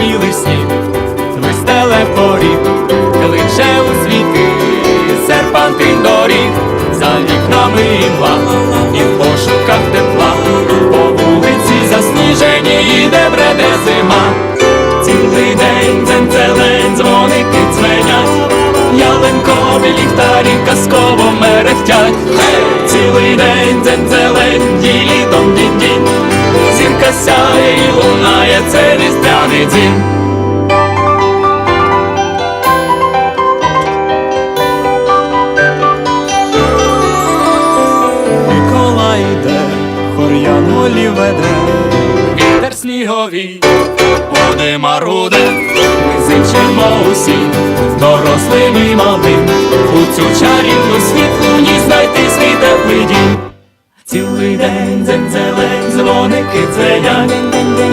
білий сніг, вистеле поріг, лише у світи, серпантин доріг, за вікнами імла, і в пошуках тепла, по вулиці засніжені іде бреде зима. Цілий день дзень-дзелень дзвоники дзвенять, ялинкові ліхтарі казково мерехтять, цілий день дзень-дзелень, ділі дом дінь дінь зірка сяє і лунає це різдво різдвяний дзвін. Микола йде, хор'янулі веде, Вітер сніговий, води маруде, ми зичимо усі, дорослим і малим, у цю чарівну світлу ні знайти свій теплий дім. Цілий день дзень-зелень, дзвоники дзвенять,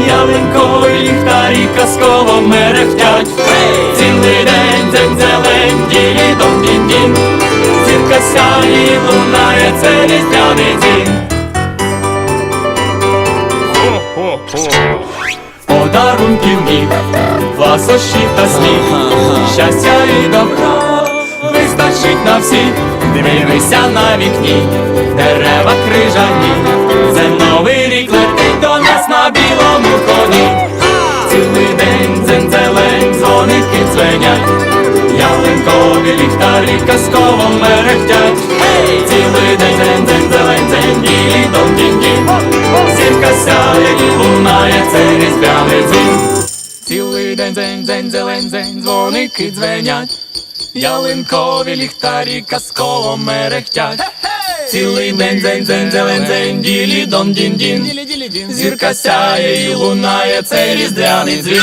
ялинкові ліхтарі казково мерехтять. Цілий день дзень-зелень, ділі дом дінь дінь зірка сяє лунає, це різдвяний дім. Подарунків міг, ласощів та сміх, щастя і добра вистачить на всіх. Дивися на вікні, дерева крижані, ліхтарі казково мерехтять. Цілий день дзень дзень зелень дзень ділі дом дінь дінь Зірка сяє і лунає, це різдвяний дзвін. Цілий день дзень дзень зелень дзень дзвоники дзвенять, ялинкові ліхтарі казково мерехтять. Цілий день дзень дзень зелень дзень ділі дом дін дін Зірка сяє і лунає, це різдвяний дзвін.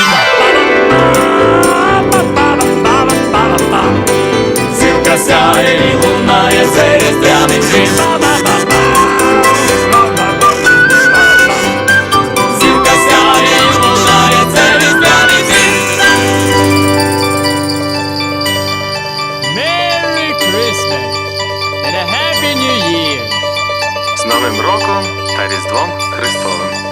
Christmas and a Happy New Year! З Новим роком та Різдвом Христовим.